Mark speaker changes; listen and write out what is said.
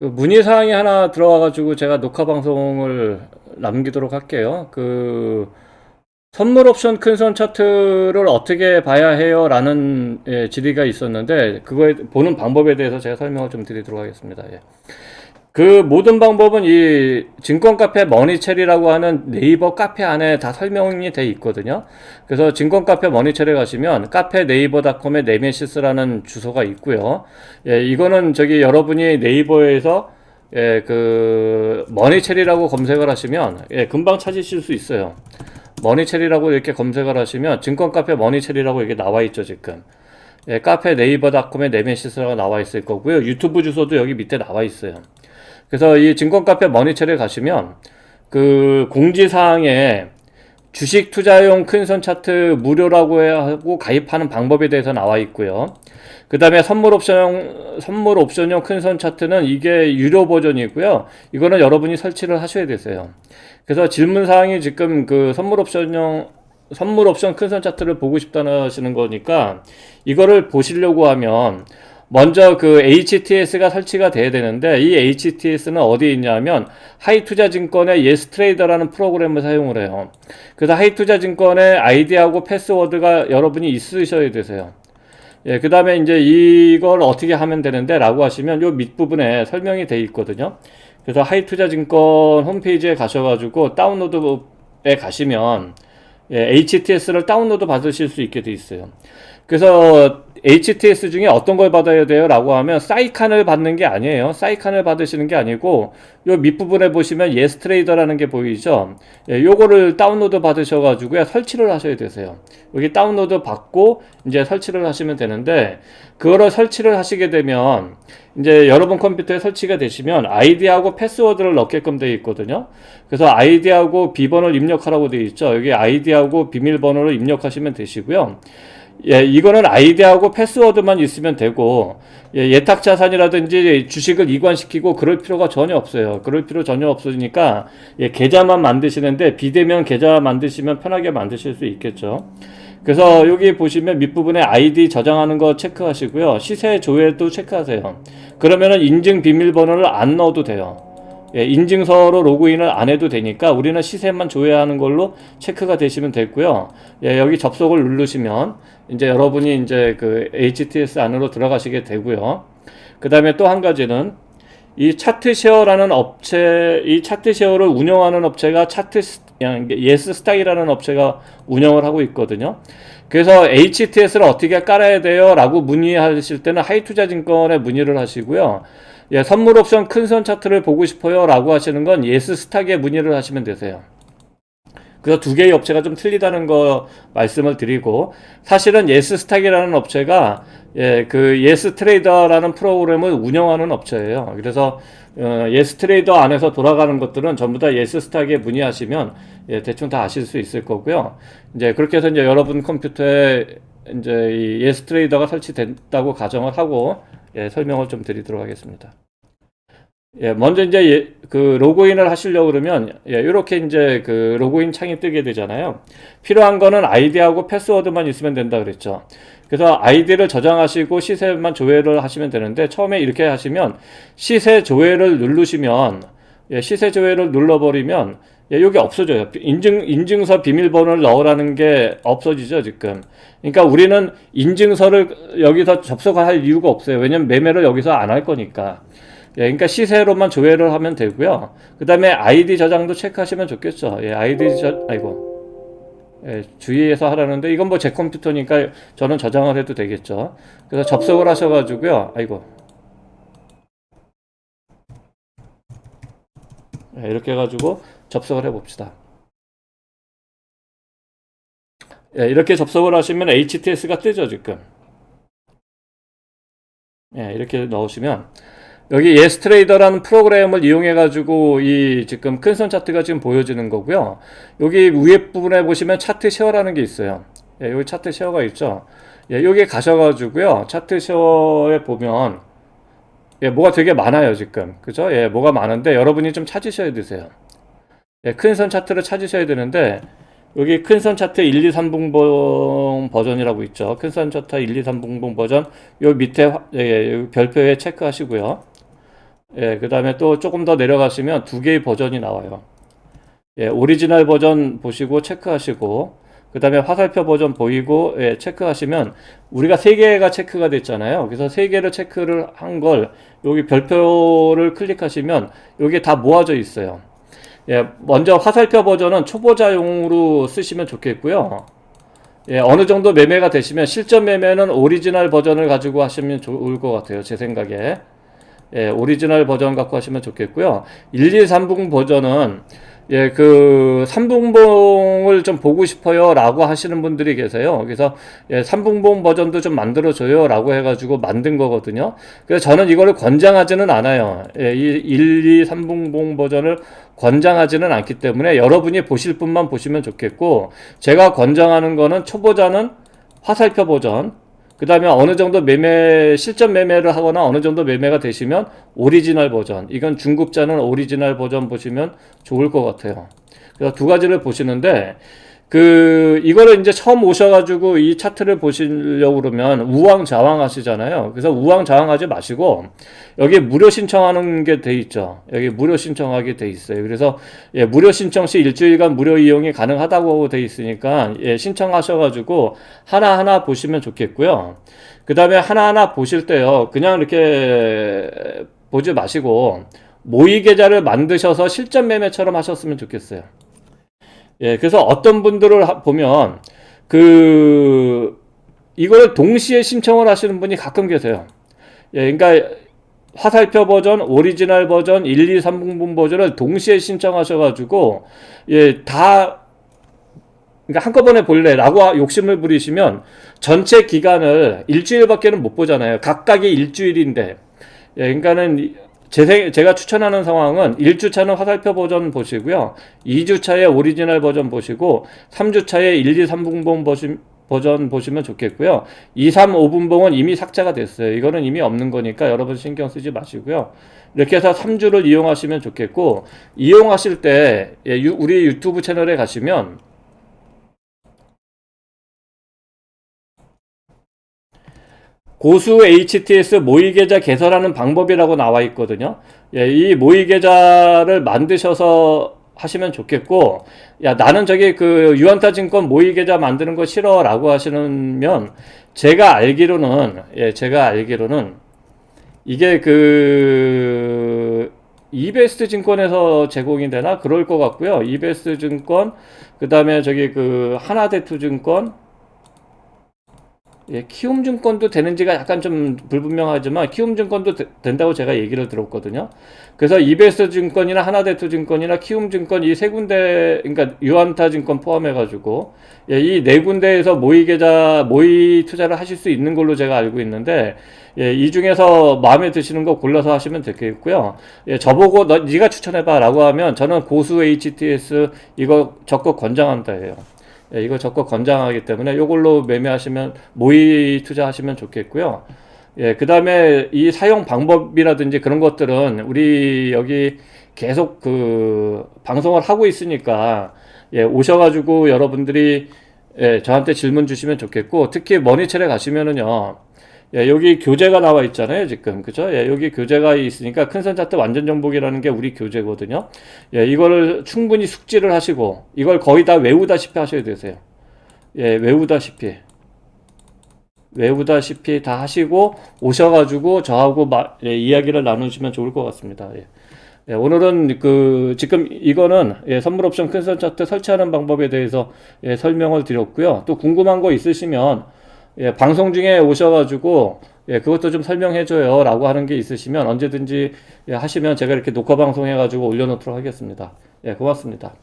Speaker 1: 그 문의 사항이 하나 들어와가지고 제가 녹화 방송을 남기도록 할게요. 그 선물 옵션 큰선 차트를 어떻게 봐야 해요? 라는 예, 질의가 있었는데 그거에 보는 방법에 대해서 제가 설명을 좀 드리도록 하겠습니다. 예. 그 모든 방법은 이 증권 카페 머니첼이라고 하는 네이버 카페 안에 다 설명이 돼 있거든요. 그래서 증권 카페 머니첼에 가시면 카페 네이버닷컴에 네메시스라는 주소가 있고요. 예, 이거는 저기 여러분이 네이버에서 예, 그 머니첼이라고 검색을 하시면 예, 금방 찾으실 수 있어요. 머니첼이라고 이렇게 검색을 하시면 증권 카페 머니첼이라고 이게 나와 있죠, 지금. 예, 카페 네이버닷컴에 네메시스라고 나와 있을 거고요. 유튜브 주소도 여기 밑에 나와 있어요. 그래서 이 증권 카페 머니첼에 가시면 그 공지사항에 주식 투자용 큰선 차트 무료라고 하고 가입하는 방법에 대해서 나와 있고요. 그 다음에 선물 옵션용, 선물 옵션용 큰선 차트는 이게 유료 버전이고요. 이거는 여러분이 설치를 하셔야 되세요. 그래서 질문 사항이 지금 그 선물 옵션용 선물 옵션 큰선 차트를 보고 싶다는 하시는 거니까 이거를 보시려고 하면 먼저 그 HTS가 설치가 돼야 되는데 이 HTS는 어디에 있냐면 하이투자증권의 예스트레이더라는 프로그램을 사용을 해요. 그래서 하이투자증권의 아이디하고 패스워드가 여러분이 있으셔야 되세요. 예, 그 다음에 이제 이걸 어떻게 하면 되는데 라고 하시면 요 밑부분에 설명이 돼 있거든요. 그래서 하이투자증권 홈페이지에 가셔가지고 다운로드에 가시면 예, HTS를 다운로드 받으실 수 있게 돼 있어요. 그래서 HTS 중에 어떤 걸 받아야 돼요? 라고 하면 사이칸을 받는 게 아니에요. 사이칸을 받으시는 게 아니고 요 밑부분에 보시면 예스트레이더라는 게 보이죠? 예, 요거를 다운로드 받으셔 가지고요. 설치를 하셔야 되세요. 여기 다운로드 받고 이제 설치를 하시면 되는데 그거를 설치를 하시게 되면 이제 여러분 컴퓨터에 설치가 되시면 아이디하고 패스워드를 넣게끔 되어 있거든요. 그래서 아이디하고 비번을 입력하라고 되어 있죠. 여기 아이디하고 비밀번호를 입력하시면 되시고요. 예, 이거는 아이디하고 패스워드만 있으면 되고 예, 예탁 자산이라든지 주식을 이관시키고 그럴 필요가 전혀 없어요. 그럴 필요 전혀 없으니까 예, 계좌만 만드시는데 비대면 계좌 만드시면 편하게 만드실 수 있겠죠. 그래서 여기 보시면 밑부분에 아이디 저장하는 거 체크하시고요. 시세 조회도 체크하세요. 그러면은 인증 비밀번호를 안 넣어도 돼요. 예, 인증서로 로그인을 안 해도 되니까 우리는 시세만 조회하는 걸로 체크가 되시면 됐고요. 예, 여기 접속을 누르시면 이제 여러분이 이제 그 HTS 안으로 들어가시게 되고요. 그 다음에 또 한 가지는 이 차트쉐어라는 업체, 이 차트쉐어를 운영하는 업체가 차트 예스 스타이라는 업체가 운영을 하고 있거든요. 그래서 HTS를 어떻게 깔아야 돼요? 라고 문의하실 때는 하이투자증권에 문의를 하시고요. 예, 선물 옵션 큰 선 차트를 보고 싶어요 라고 하시는 건 예스 스탁에 문의를 하시면 되세요. 그래서 두 개의 업체가 좀 틀리다는 거 말씀을 드리고 사실은 예스 스탁이라는 업체가 예, 그 예스 트레이더라는 프로그램을 운영하는 업체예요. 그래서 어, 예스 트레이더 안에서 돌아가는 것들은 전부 다 예스 스탁에 문의하시면 예, 대충 다 아실 수 있을 거고요. 이제 그렇게 해서 이제 여러분 컴퓨터에 이제 이 예스 트레이더가 설치됐다고 가정을 하고 예, 설명을 좀 드리도록 하겠습니다. 예, 먼저 이제 예, 그 로그인을 하시려고 그러면 예, 이렇게 이제 그 로그인 창이 뜨게 되잖아요. 필요한 거는 아이디하고 패스워드만 있으면 된다 그랬죠. 그래서 아이디를 저장하시고 시세만 조회를 하시면 되는데 처음에 이렇게 하시면 시세 조회를 누르시면 예, 시세 조회를 눌러버리면 예, 여기 없어져요. 인증, 인증서 비밀번호를 넣으라는 게 없어지죠, 지금. 그러니까 우리는 인증서를 여기서 접속할 이유가 없어요. 왜냐면 매매를 여기서 안 할 거니까. 예, 그러니까 시세로만 조회를 하면 되고요. 그 다음에 아이디 저장도 체크하시면 좋겠죠. 예, 아이디 저, 아이고. 예, 주의해서 하라는데 이건 뭐 제 컴퓨터니까 저는 저장을 해도 되겠죠. 그래서 접속을 하셔가지고요. 아이고. 예, 이렇게 해가지고 접속을 해봅시다. 예, 이렇게 접속을 하시면 HTS가 뜨죠, 지금. 예, 이렇게 넣으시면 여기 예스트레이더라는 프로그램을 이용해 가지고 이 지금 큰 선 차트가 지금 보여지는 거고요. 여기 위에 부분에 보시면 차트 쉐어라는 게 있어요. 예, 여기 차트 쉐어가 있죠. 예, 여기 가셔 가지고요. 차트 쉐어에 보면 예, 뭐가 되게 많아요, 지금. 그죠? 예, 뭐가 많은데 여러분이 좀 찾으셔야 되세요. 예, 큰선 차트를 찾으셔야 되는데 여기 큰 선 차트 1, 2, 3분봉 버전이라고 있죠. 큰 선 차트 1, 2, 3분봉 버전 요 밑에 화- 예, 요 별표에 체크하시고요. 예, 그 다음에 또 조금 더 내려가시면 두 개의 버전이 나와요. 예, 오리지널 버전 보시고 체크하시고, 그 다음에 화살표 버전 보이고, 예, 체크하시면, 우리가 세 개가 체크가 됐잖아요. 그래서 세 개를 체크를 한 걸, 여기 별표를 클릭하시면, 여기 다 모아져 있어요. 예, 먼저 화살표 버전은 초보자용으로 쓰시면 좋겠고요. 예, 어느 정도 매매가 되시면 실전 매매는 오리지널 버전을 가지고 하시면 좋을 것 같아요. 제 생각에. 예, 오리지널 버전 갖고 하시면 좋겠고요. 1, 2, 3분 버전은 예, 그 삼분봉을 좀 보고 싶어요 라고 하시는 분들이 계세요. 그래서 예, 삼분봉 버전도 좀 만들어 줘요 라고 해가지고 만든 거거든요. 그래서 저는 이거를 권장하지는 않아요. 예, 이 1, 2, 3분봉 버전을 권장하지는 않기 때문에 여러분이 보실 분만 보시면 좋겠고 제가 권장하는 거는 초보자는 화살표 버전 그 다음에 어느 정도 매매, 실전 매매를 하거나 어느 정도 매매가 되시면 오리지널 버전. 이건 중급자는 오리지널 버전 보시면 좋을 것 같아요. 그래서 두 가지를 보시는데, 그, 이거를 이제 처음 오셔가지고 이 차트를 보시려고 그러면 우왕좌왕 하시잖아요. 그래서 우왕좌왕 하지 마시고, 여기 무료 신청하는 게 돼 있죠. 여기 무료 신청하게 돼 있어요. 그래서, 예, 무료 신청 시 일주일간 무료 이용이 가능하다고 돼 있으니까, 예, 신청하셔가지고 하나 하나 보시면 좋겠고요. 그 다음에 하나 하나 보실 때요, 그냥 이렇게 보지 마시고, 모의 계좌를 만드셔서 실전 매매처럼 하셨으면 좋겠어요. 예, 그래서 어떤 분들을 하- 보면 그 이거를 동시에 신청을 하시는 분이 가끔 계세요. 예, 그러니까 화살표 버전, 오리지널 버전, 1, 2, 3분분 버전을 동시에 신청하셔가지고 예, 다 그러니까 한꺼번에 볼래라고 욕심을 부리시면 전체 기간을 일주일밖에는 못 보잖아요. 각각이 일주일인데, 예, 그러니까는 이- 제, 생- 제가 추천하는 상황은 1주차는 화살표 버전 보시고요. 2주차에 오리지널 버전 보시고 3주차에 1, 2, 3분봉 보시, 버전 보시면 좋겠고요. 2, 3, 5분봉은 이미 삭제가 됐어요. 이거는 이미 없는 거니까 여러분 신경 쓰지 마시고요. 이렇게 해서 3주를 이용하시면 좋겠고 이용하실 때 예, 유- 우리 유튜브 채널에 가시면 고수 HTS 모의 계좌 개설하는 방법이라고 나와 있거든요. 예, 이 모의 계좌를 만드셔서 하시면 좋겠고, 야, 나는 저기 그 유한타 증권 모의 계좌 만드는 거 싫어 라고 하시면, 제가 알기로는, 예, 제가 알기로는, 이게 그, 이베스트 증권에서 제공이 되나? 그럴 것 같고요. 이베스트 증권, 그 다음에 저기 그 하나대투 증권, 예, 키움증권도 되는지가 약간 좀 불분명하지만 키움증권도 되- 된다고 제가 얘기를 들었거든요. 그래서 이베스 증권이나 하나대투 증권이나 키움증권 이 세 군데, 그러니까 유한타 증권 포함해 가지고 예, 이 네 군데에서 모의 계좌, 모의 투자를 하실 수 있는 걸로 제가 알고 있는데 예, 이 중에서 마음에 드시는 거 골라서 하시면 되겠고요. 예, 저보고 너 네가 추천해 봐라고 하면 저는 고수 HTS 이거 적극 권장한다예요. 예, 이거 적극 권장하기 때문에 이걸로 매매하시면 모의 투자하시면 좋겠고요. 예, 그 다음에 이 사용 방법이라든지 그런 것들은 우리 여기 계속 그 방송을 하고 있으니까 예, 오셔가지고 여러분들이 예, 저한테 질문 주시면 좋겠고 특히 머니첼에 가시면은요. 예, 여기 교재가 나와 있잖아요, 지금. 그죠? 예, 여기 교재가 있으니까 큰 선 차트 완전 정복이라는 게 우리 교재거든요. 예, 이거를 충분히 숙지를 하시고, 이걸 거의 다 외우다시피 하셔야 되세요. 예, 외우다시피. 외우다시피 다 하시고, 오셔가지고 저하고 마, 예, 이야기를 나누시면 좋을 것 같습니다. 예. 예, 오늘은 그, 지금 이거는 예, 선물 옵션 큰선 차트 설치하는 방법에 대해서 예, 설명을 드렸고요. 또 궁금한 거 있으시면 예, 방송 중에 오셔가지고 예, 그것도 좀 설명해줘요 라고 하는 게 있으시면 언제든지 예, 하시면 제가 이렇게 녹화 방송 해가지고 올려놓도록 하겠습니다. 예, 고맙습니다.